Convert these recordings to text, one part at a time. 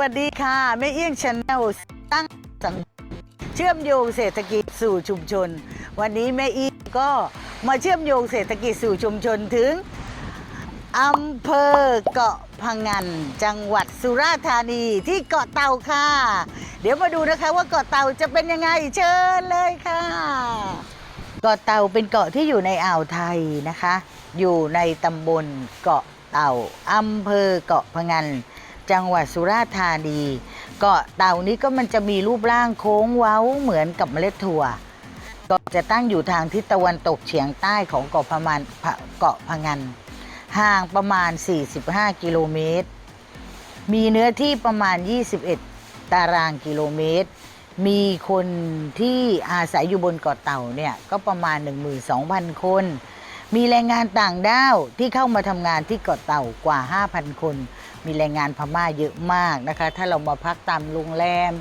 วัสดีค่ะแม่เอี้ยงชาแนลตั้งสังเชื่อมโยงเศรษฐกิจสู่ชุมชน วันนี้แม่เอี้ยงก็มาเชื่อมโยงเศรษฐกิจสู่ชุมชนถึงอำเภอเกาะพังงานจังหวัดสุราษฎร์ธานีที่เกาะเต่าค่ะ เดี๋ยวมาดูนะคะว่าเกาะเต่าจะเป็นยังไงเชิญเลยค่ะ เกาะเต่าเป็นเกาะที่อยู่ในอ่าวไทยนะคะ อยู่ในตำบลเกาะเต่าอำเภอเกาะพะงัน จังหวัดสุราษฎร์ธานีเกาะเต่านี้ก็มันจะมีรูปร่างโค้งเว้าเหมือนกับเมล็ดถั่วเกาะจะตั้งอยู่ทางทิศตะวันตกเฉียงใต้ของเกาะพะมันเกาะพะงัน ห่างประมาณ 45 กิโลเมตร มีเนื้อที่ประมาณ 21 ตารางกิโลเมตร มีคนที่อาศัยอยู่บนเกาะเต่าเนี่ยก็ประมาณ 12,000 คน มีแรงงานต่างด้าวที่เข้ามาทำงานที่เกาะเต่ากว่า 5,000 คน มีแรงงานพม่าเยอะมากนะคะ ถ้าเรามาพักตามโรงแรม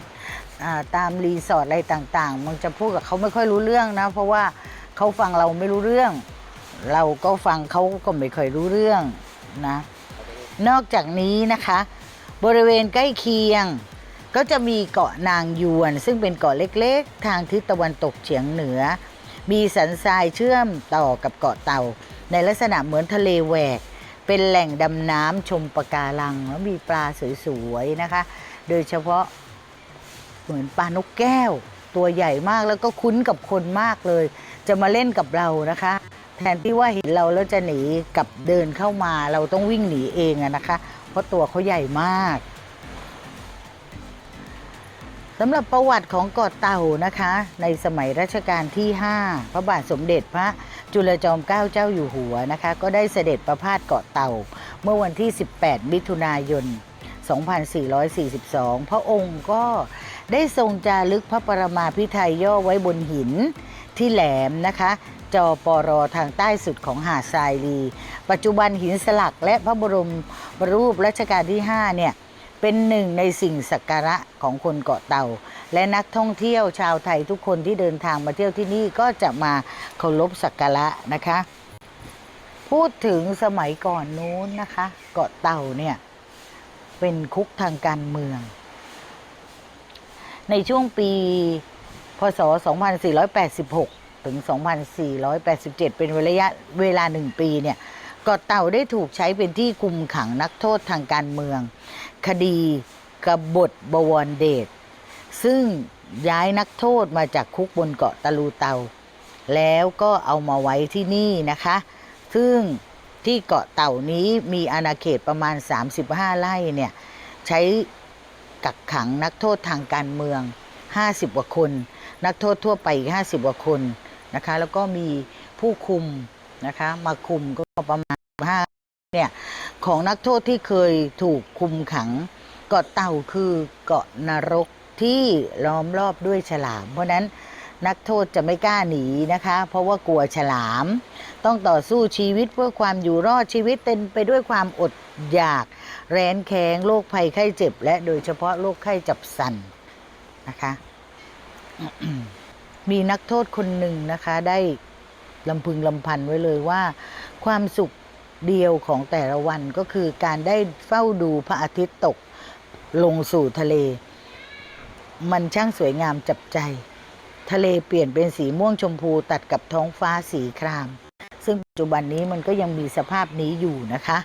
ตามรีสอร์ทอะไรต่างๆ มันจะพูดกับเขาไม่ค่อยรู้เรื่องนะ เพราะว่าเขาฟังเราไม่รู้เรื่อง เราก็ฟังเขาก็ไม่ค่อยรู้เรื่องนะ นอกจากนี้นะคะ บริเวณใกล้เคียงก็จะมีเกาะนางยวน ซึ่งเป็นเกาะเล็กๆ ทางทิศตะวันตกเฉียงเหนือ มีสันทรายเชื่อมต่อกับเกาะเต่า ในลักษณะเหมือนทะเลแหวก เป็นแหล่งดำน้ำชมปะการัง แล้วมีปลาสวยๆนะคะ โดยเฉพาะเหมือนปลานกแก้ว ตัวใหญ่มากแล้วก็คุ้นกับคนมากเลย จะมาเล่นกับเรานะคะ แทนที่ว่าเห็นเราแล้วจะหนีกับเดินเข้ามาเราต้องวิ่งหนีเองอะนะคะ เพราะตัวเขาใหญ่มากำหรับประวัติของเกาะเต่านะคะ ในสมัยรัชกาลที่ 5 พระบาทสมเด็จพระจุลจอมเกล้าเจ้าอยู่หัวนะคะ ก็ได้เสด็จประพาสเกาะเต่า เมื่อวันที่ 18 มิถุนายน 2442 พระองค์ก็ได้ทรงจารึกพระปรมาภิไธยย่อไว้บนหินที่แหลมนะคะจอปอรอทางใต้สุดของหาดทรายลี ปัจจุบันหินสลักและพระบรมรูปรัชกาลที่ 5 เนี่ย เป็นหนึ่งในสิ่งศักการะของคนเกาะเต่า และนักท่องเที่ยวชาวไทยทุกคนที่เดินทางมาเที่ยวที่นี่ก็จะมาเคารพสักการะนะคะ พูดถึงสมัยก่อนนู้นนะคะ เกาะเต่าเนี่ยเป็นคุกทางการเมือง ในช่วงปี พศ 2486 ถึง 2487 เป็นระยะเวลาหนึ่งปีเนี่ย กาะเต่าได้ถูกใช้เป็นที่คุมขังนักโทษทางการเมือง คดีกบฏบวรเดชซึ่งย้ายนักโทษมาจากคุกบนเกาะตะลูเตา แล้วก็เอามาไว้ที่นี่นะคะ ซึ่งที่เกาะเต่านี้มีอาณาเขตประมาณ 35 ไร่เนี่ย ใช้กักขังนักโทษทางการเมือง 50กว่าคน นักโทษทั่วไปอีก50กว่าคนนะคะ แล้วก็มีผู้คุมนะคะ มาคุมก็ประมาณ 5เนี่ยของนักโทษที่เคยถูกคุมขังเกาะเต่าคือเกาะนรกที่ล้อมรอบด้วยฉลาม เพราะฉะนั้นนักโทษจะไม่กล้าหนีนะคะ เพราะว่ากลัวฉลาม ต้องต่อสู้ชีวิตเพื่อความอยู่รอดชีวิตเต็มไปด้วยความอดอยาก แร้นแค้งโรคภัยไข้เจ็บ และโดยเฉพาะโรคไข้จับสันนะคะ มีนักโทษคนหนึ่งนะคะ ได้ลำพึงลำพันไว้เลยว่า ความสุข เดียวของแต่ละวันก็คือการได้เฝ้าดูพระอาทิตย์ตกลงสู่ทะเล มันช่างสวยงามจับใจ ทะเลเปลี่ยนเป็นสีม่วงชมพูตัดกับท้องฟ้าสีคราม ซึ่งปัจจุบันนี้มันก็ยังมีสภาพนี้อยู่นะคะ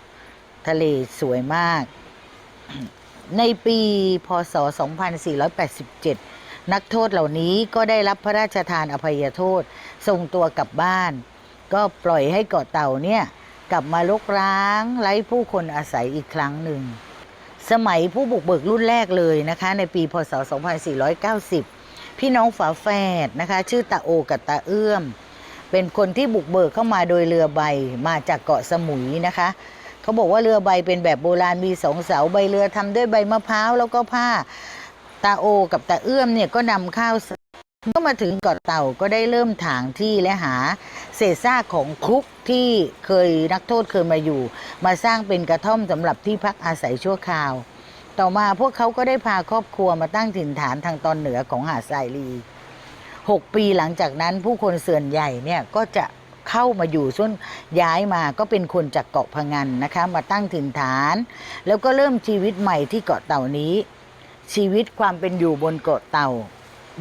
ทะเลสวยมาก ในปีพศ 2487 นักโทษเหล่านี้ก็ได้รับพระราชทานอภัยโทษส่งตัวกลับบ้าน ก็ปล่อยให้เกาะเต่าเนี่ย กลับมาลกร้างไร้ผู้คนอาศัยอีกครั้งหนึ่ง สมัยผู้บุกเบิกรุ่นแรกเลยนะคะ ในปีพศ 2490 พี่น้องฝาแฝดนะคะ ชื่อตาโอกับตาเอื้อม เป็นคนที่บุกเบิกเข้ามาโดยเรือใบมาจากเกาะสมุยนะคะเขาบอกว่าเรือใบเป็นแบบโบราณมีสองเสาใบเรือทำด้วยใบมะพร้าวแล้วก็ผ้าตาโอกับตาเอื้อมเนี่ยก็นำข้าว เมื่อมาถึงเกาะเต่าก็ได้เริ่มถางที่และหาเศษซากของคุกที่เคยนักโทษเคยมาอยู่ มาสร้างเป็นกระท่อมสำหรับที่พักอาศัยชั่วคราว ต่อมาพวกเขาก็ได้พาครอบครัวมาตั้งถิ่นฐานทางตอนเหนือของหาดทรายลีหกปีหลังจากนั้นผู้คนส่วนใหญ่เนี่ยก็จะเข้ามาอยู่ส่วนย้ายมาก็เป็นคนจากเกาะพะงันนะคะ มาตั้งถิ่นฐาน แล้วก็เริ่มชีวิตใหม่ที่เกาะเต่านี้ ชีวิตความเป็นอยู่บนเกาะเต่า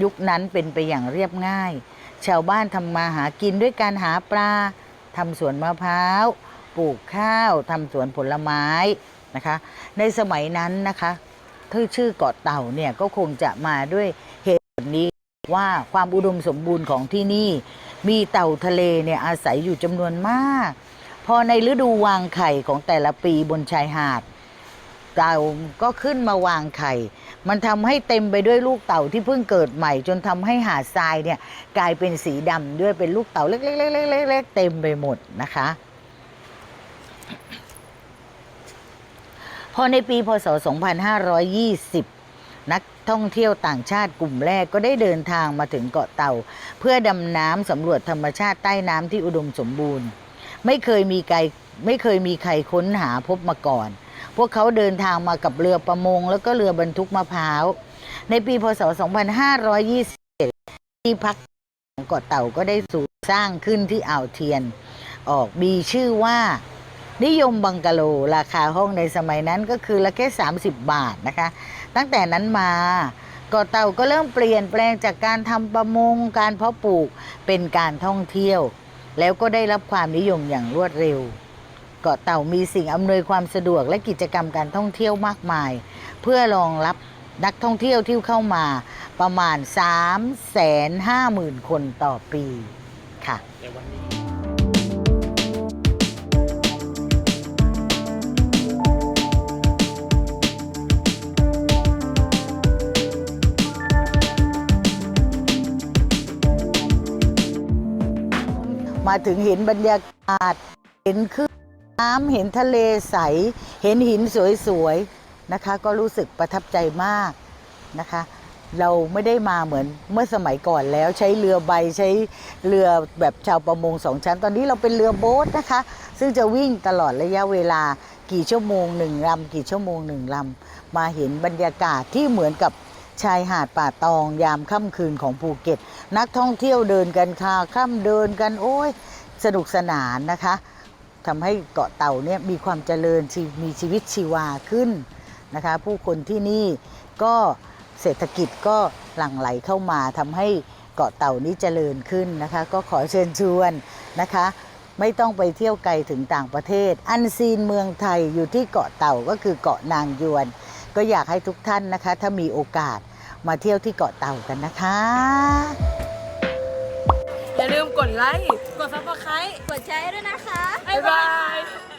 ยุคนั้นเป็นไปอย่างเรียบง่าย ชาวบ้านทำมาหากินด้วยการหาปลาทำสวนมะพร้าวปลูกข้าวทำสวนผลไม้นะคะ ในสมัยนั้นนะคะที่ชื่อเกาะเต่าเนี่ยก็คงจะมาด้วยเหตุนี้ว่าความอุดมสมบูรณ์ของที่นี่ มีเต่าทะเลเนี่ยอาศัยอยู่จำนวนมาก พอในฤดูวางไข่ของแต่ละปีบนชายหาด เต่าก็ขึ้นมาวางไข่ มันทำให้เต็มไปด้วยลูกเต่าที่เพิ่งเกิดใหม่ จนทำให้หาดทรายเนี่ยกลายเป็นสีดำด้วยเป็นลูกเต่าเล็กๆๆๆๆเต็มไปหมดนะคะ พอในปีพศ 2520 นักท่องเที่ยวต่างชาติกลุ่มแรกก็ได้เดินทางมาถึงเกาะเต่า เพื่อดำน้ำสำรวจธรรมชาติใต้น้ำที่อุดมสมบูรณ์ ไม่เคยมีใครไม่เคยมีใครค้นหาพบมาก่อน พวกเขาเดินทางมากับเรือประมง แล้วก็เรือบรรทุกมะพร้าว ในปีพศ 2521ที่พักของเกาะเต่าก็ได้สูสร้างขึ้นที่อ่าวเทียน ออกมีชื่อว่า นิยมบังกะโล ราคาห้องในสมัยนั้นก็คือละแค่ 30 บาทนะคะ ตั้งแต่นั้นมาเกาะเต่าก็เริ่มเปลี่ยนแปลงจากการทำประมง การเพาะปลูกเป็นการท่องเที่ยว แล้วก็ได้รับความนิยมอย่างรวดเร็ว เกาะเต่ามีสิ่งอำนวยความสะดวกและกิจกรรมการท่องเที่ยวมากมาย เพื่อรองรับนักท่องเที่ยวที่เข้ามาประมาณ 3 5 0 0 0 0 คนต่อปีค่ะมาถึงเห็นบรรยากาศ เห็นคลื่ น้ำเห็นทะเลใส เห็นหินสวยๆนะคะ ก็รู้สึกประทับใจมากนะคะ เราไม่ได้มาเหมือนเมื่อสมัยก่อนแล้วใช้เรือใบใช้เรือแบบชาวประมงสองชั้น ตอนนี้เราเป็นเรือโบ๊ทนะคะ ซึ่งจะวิ่งตลอดระยะเวลากี่ชั่วโมงหนึ่งลำกี่ชั่วโมงหนึ่งลำมาเห็นบรรยากาศที่เหมือนกับชายหาดป่าตองยามค่ำคืนของภูเก็ต นักท่องเที่ยวเดินกันคาค่ำเดินกันโอ้ยสนุกสนานนะคะ ทำให้เกาะเต่าเนี่ยมีความเจริญมีชีวิตชีวาขึ้นนะคะ ผู้คนที่นี่ก็เศรษฐกิจก็หลั่งไหลเข้ามาทำให้เกาะเต่านี้เจริญขึ้นนะคะ ก็ขอเชิญชวนนะคะ ไม่ต้องไปเที่ยวไกลถึงต่างประเทศ อันซีนเมืองไทยอยู่ที่เกาะเต่าก็คือเกาะนางยวน ก็อยากให้ทุกท่านนะคะ ถ้ามีโอกาสมาเที่ยวที่เกาะเต่ากันนะคะ กดไลค์ กดซับสไครต์กดแชร์ด้วยนะคะ บ๊ายบาย